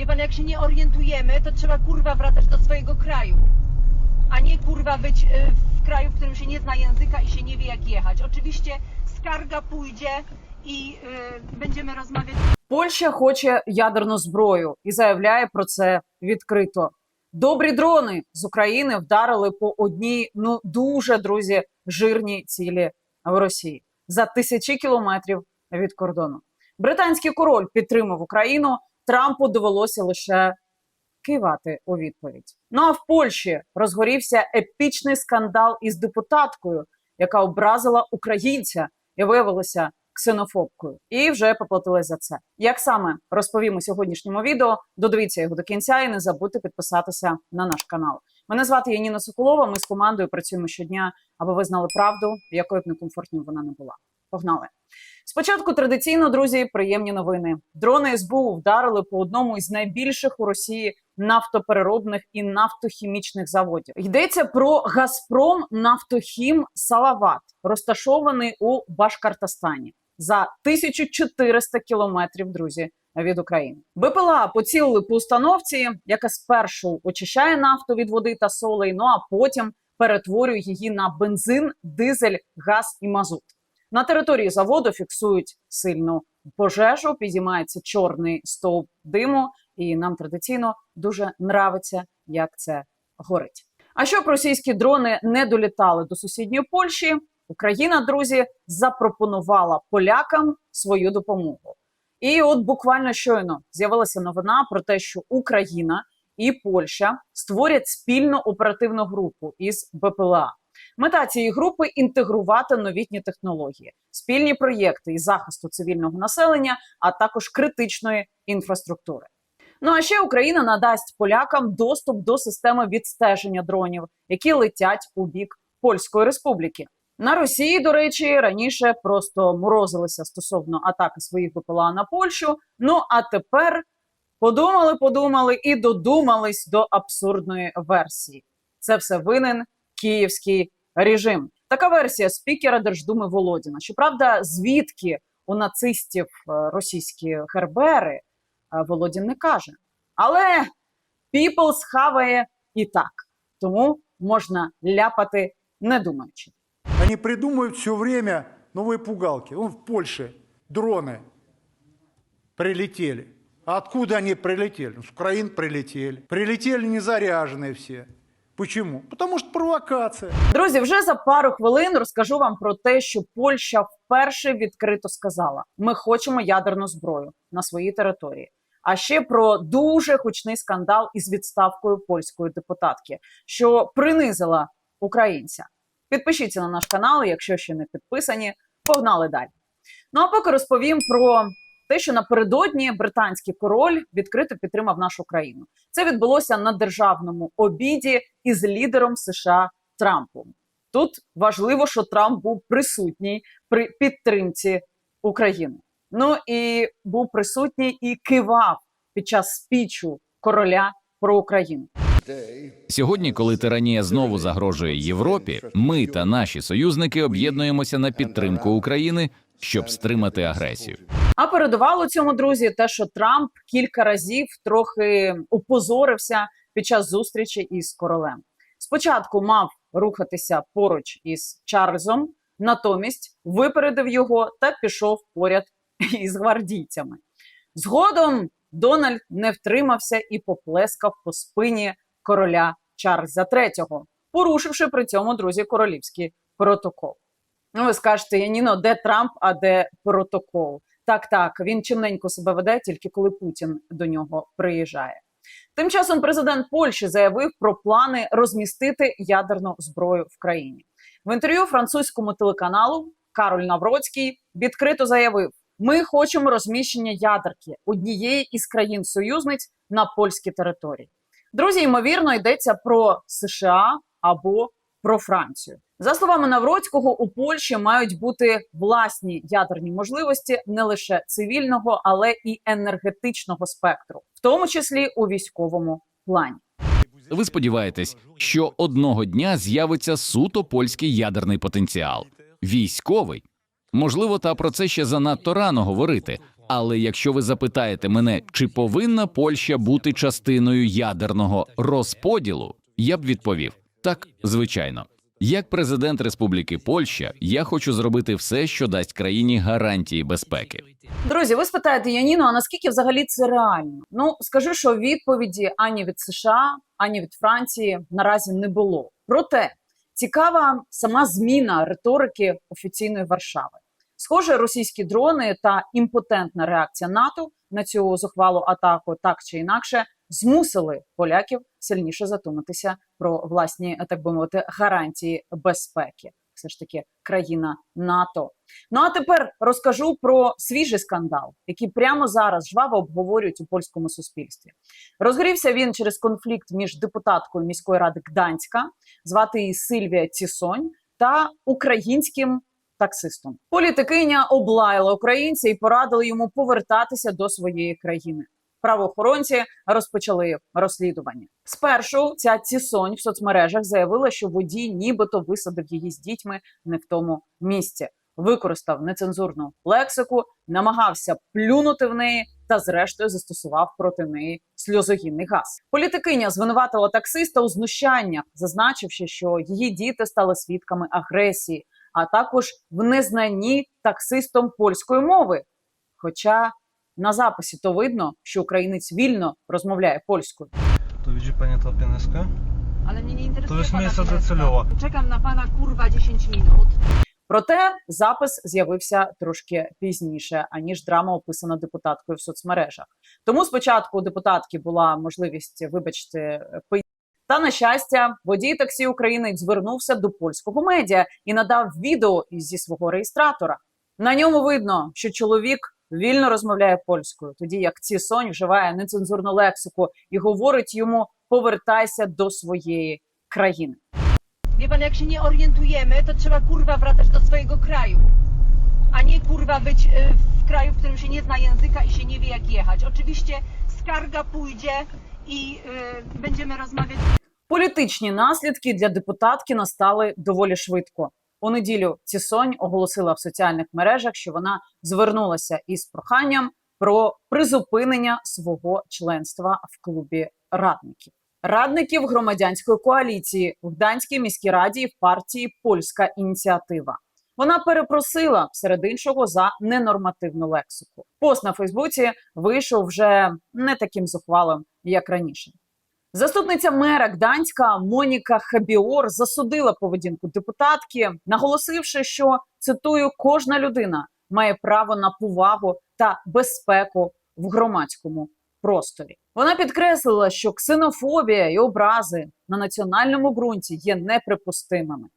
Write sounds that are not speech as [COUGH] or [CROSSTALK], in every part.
Wie pan, jak się nie orientujemy, to trzeba kurwa wracać do swojego kraju. A nie kurwa być w kraju, w którym się nie zna języka i się nie wie jak jechać. Oczywiście skarga pójdzie y, będziemy rozmawiać Польща хоче ядерну зброю і заявляє про це відкрито. Добрі дрони з України вдарили по одній, ну дуже друзі, жирній цілі в Росії за тисячі кілометрів від кордону. Британський король підтримав Україну. Трампу довелося лише кивати у відповідь. Ну а в Польщі розгорівся епічний скандал із депутаткою, яка образила українця і виявилася ксенофобкою, і вже поплатилась за це. Як саме розповім у сьогоднішньому відео, додивіться його до кінця і не забудьте підписатися на наш канал. Мене звати Яніна Соколова. Ми з командою працюємо щодня, аби ви знали правду, якою б некомфортною вона не була. Погнали! Спочатку традиційно, друзі, приємні новини. Дрони СБУ вдарили по одному із найбільших у Росії нафтопереробних і нафтохімічних заводів. Йдеться про Газпром Нафтохім Салават, розташований у Башкортостані за 1400 кілометрів, друзі, від України. БПЛА поцілили по установці, яка спершу очищає нафту від води та солей, ну а потім перетворює її на бензин, дизель, газ і мазут. На території заводу фіксують сильну пожежу, підіймається чорний стовп диму, і нам традиційно дуже нравиться, як це горить. А щоб російські дрони не долітали до сусідньої Польщі, Україна, друзі, запропонувала полякам свою допомогу. І от буквально щойно з'явилася новина про те, що Україна і Польща створять спільну оперативну групу із БПЛА. Мета цієї групи інтегрувати новітні технології, спільні проєкти із захисту цивільного населення, а також критичної інфраструктури. Ну а ще Україна надасть полякам доступ до системи відстеження дронів, які летять у бік Польської Республіки. На Росії, до речі, раніше просто морозилися стосовно атаки своїх БПЛА на Польщу. Ну а тепер подумали, подумали і додумались до абсурдної версії. Це все винен київський режим. Така версія спікера Держдуми Володіна. Щоправда, звідки у нацистів е, російські гербери е, Володін не каже. Але people схаває і так, тому можна ляпати не думаючи. Они придумывают все время новые пугалки. Вон в Польше дроны прилетели. А откуда они прилетели? Ну, С Украины прилетели. Прилетели незаряженные все. Почему? Потому что провокация. Друзі, вже за пару хвилин розкажу вам про те, що Польща вперше відкрито сказала: ми хочемо ядерну зброю на своїй території. А ще про дуже гучний скандал із відставкою польської депутатки, що принизила українця. Підпишіться на наш канал, якщо ще не підписані. Погнали далі. Ну а поки розповім про те, що напередодні британський король відкрито підтримав нашу країну. Це відбулося на державному обіді із лідером США Трампом. Тут важливо, що Трамп був присутній при підтримці України. Ну і був присутній і кивав під час спічу короля про Україну. Сьогодні, коли тиранія знову загрожує Європі, ми та наші союзники об'єднуємося на підтримку України, щоб стримати агресію. А передувало цьому друзі те, що Трамп кілька разів трохи опозорився під час зустрічі із королем. Спочатку мав рухатися поруч із Чарльзом, натомість випередив його та пішов поряд [LAUGHS] із гвардійцями. Згодом Дональд не втримався і поплескав по спині короля Чарльза III, порушивши при цьому друзі королівський протокол. Ну, ви скажете, Яніно, де Трамп, а де протокол? Так, так, він чимненько себе веде, тільки коли Путін до нього приїжджає. Тим часом президент Польщі заявив про плани розмістити ядерну зброю в країні. В інтерв'ю французькому телеканалу Кароль Навроцький відкрито заявив: ми хочемо розміщення ядерки однієї із країн-союзниць на польській території. Друзі, ймовірно, йдеться про США або про Францію. За словами Навроцького, у Польщі мають бути власні ядерні можливості не лише цивільного, але і енергетичного спектру, в тому числі у військовому плані. Ви сподіваєтесь, що одного дня з'явиться суто польський ядерний потенціал, військовий. Можливо, та про це ще занадто рано говорити, Але якщо ви запитаєте мене, чи повинна Польща бути частиною ядерного розподілу, я б відповів так, звичайно. Як президент Республіки Польща, я хочу зробити все, що дасть країні гарантії безпеки. Друзі, ви спитаєте Яніну, а наскільки взагалі це реально? Ну скажу, що відповіді ані від США, ані від Франції наразі не було. Проте цікава сама зміна риторики офіційної Варшави. Схоже, російські дрони та імпотентна реакція НАТО на цю зухвалу атаку, так чи інакше, змусили поляків сильніше задуматися про власні, так би мовити, гарантії безпеки. Все ж таки країна НАТО. Ну а тепер розкажу про свіжий скандал, який прямо зараз жваво обговорюють у польському суспільстві. Розгорівся він через конфлікт між депутаткою міської ради Гданська, звати її Сильвія Цісонь, та українським таксистом. Політикиня облаяла українця і порадила йому повертатися до своєї країни. Правоохоронці розпочали розслідування. Спершу ця цісонь в соцмережах заявила, що водій нібито висадив її з дітьми не в тому місці, використав нецензурну лексику, намагався плюнути в неї та, зрештою, застосував проти неї сльозогінний газ. Політикиня звинуватила таксиста у знущаннях, зазначивши, що її діти стали свідками агресії, а також в незнанні таксистом польської мови. Хоча на записі то видно, що українець вільно розмовляє польською. Tu widzi Pani to pieneskę? Ale mnie nie interesuje To jest pana miejsce Pineska. docelowe. Czekam na pana kurwa 10 minut. Проте запис з'явився трошки пізніше, аніж драма описана депутаткою в соцмережах. Тому спочатку у депутатки була можливість, вибачте, пи. Та на щастя, водій таксі України звернувся до польського медіа і надав відео зі свого реєстратора. На ньому видно, що чоловік вільно розмовляє польською, тоді як Цісонь вживає нецензурну лексику і говорить йому: повертайся до своєї країни. Wie pan, jak się nie orientujemy, to trzeba kurwa wracać do swojego kraju. A nie kurwa być y, w kraju, w którym się nie zna języka i się nie wie jak jechać. Oczywiście skarga pójdzie i y, będziemy rozmawiać Політичні наслідки для депутатки настали доволі швидко. У неділю Цісонь оголосила в соціальних мережах, що вона звернулася із проханням про призупинення свого членства в клубі радників. Радників громадянської коаліції в Гданській міській раді в партії Польська ініціатива. Вона перепросила серед іншого за ненормативну лексику. Пост на Фейсбуці вийшов вже не таким зухвалим, як раніше. Заступниця мера Гданська Моніка Хабіор засудила поведінку депутатки, наголосивши, що цитую: кожна людина має право на повагу та безпеку в громадському просторі. Вона підкреслила, що ксенофобія і образи на національному ґрунті є неприпустимими.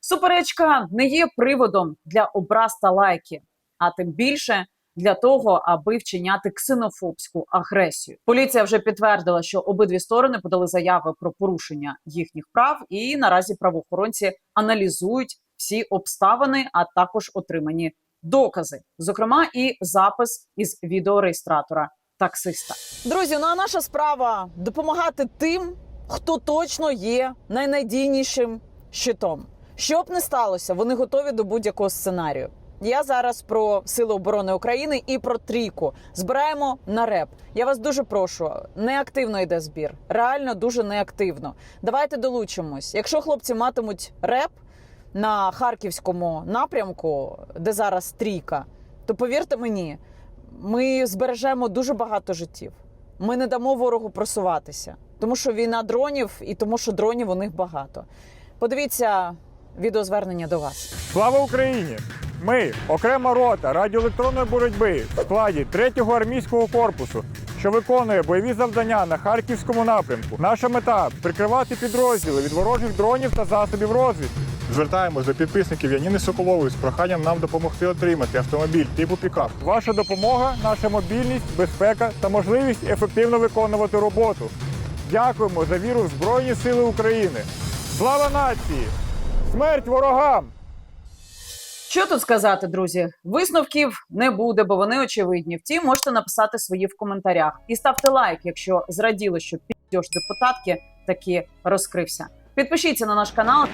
Суперечка не є приводом для образ та лайки, а тим більше для того, аби вчиняти ксенофобську агресію. Поліція вже підтвердила, що обидві сторони подали заяви про порушення їхніх прав, і наразі правоохоронці аналізують всі обставини, а також отримані докази, зокрема і запис із відеореєстратора таксиста. Друзі, ну а наша справа допомагати тим, хто точно є найнадійнішим щитом. Що б не сталося, вони готові до будь-якого сценарію. Я зараз про Сили оборони України і про трійку. Збираємо на реп. Я вас дуже прошу. Неактивно йде збір. Реально дуже неактивно. Давайте долучимось. Якщо хлопці матимуть реп на харківському напрямку, де зараз трійка, то повірте мені, ми збережемо дуже багато життів. Ми не дамо ворогу просуватися, тому що війна дронів і тому, що дронів у них багато. Подивіться відеозвернення до вас. Слава Україні! Ми окрема рота радіоелектронної боротьби в складі 3-го армійського корпусу, що виконує бойові завдання на харківському напрямку. Наша мета прикривати підрозділи від ворожих дронів та засобів розвідки. Звертаємось до підписників Яніни Соколової з проханням нам допомогти отримати автомобіль типу пікап. Ваша допомога, наша мобільність, безпека та можливість ефективно виконувати роботу. Дякуємо за віру в Збройні Сили України. Слава нації! Смерть ворогам! Що тут сказати, друзі? Висновків не буде, бо вони очевидні. Втім, можете написати свої в коментарях і ставте лайк, якщо зраділи, що підйош депутатки таки розкрився. Підпишіться на наш канал.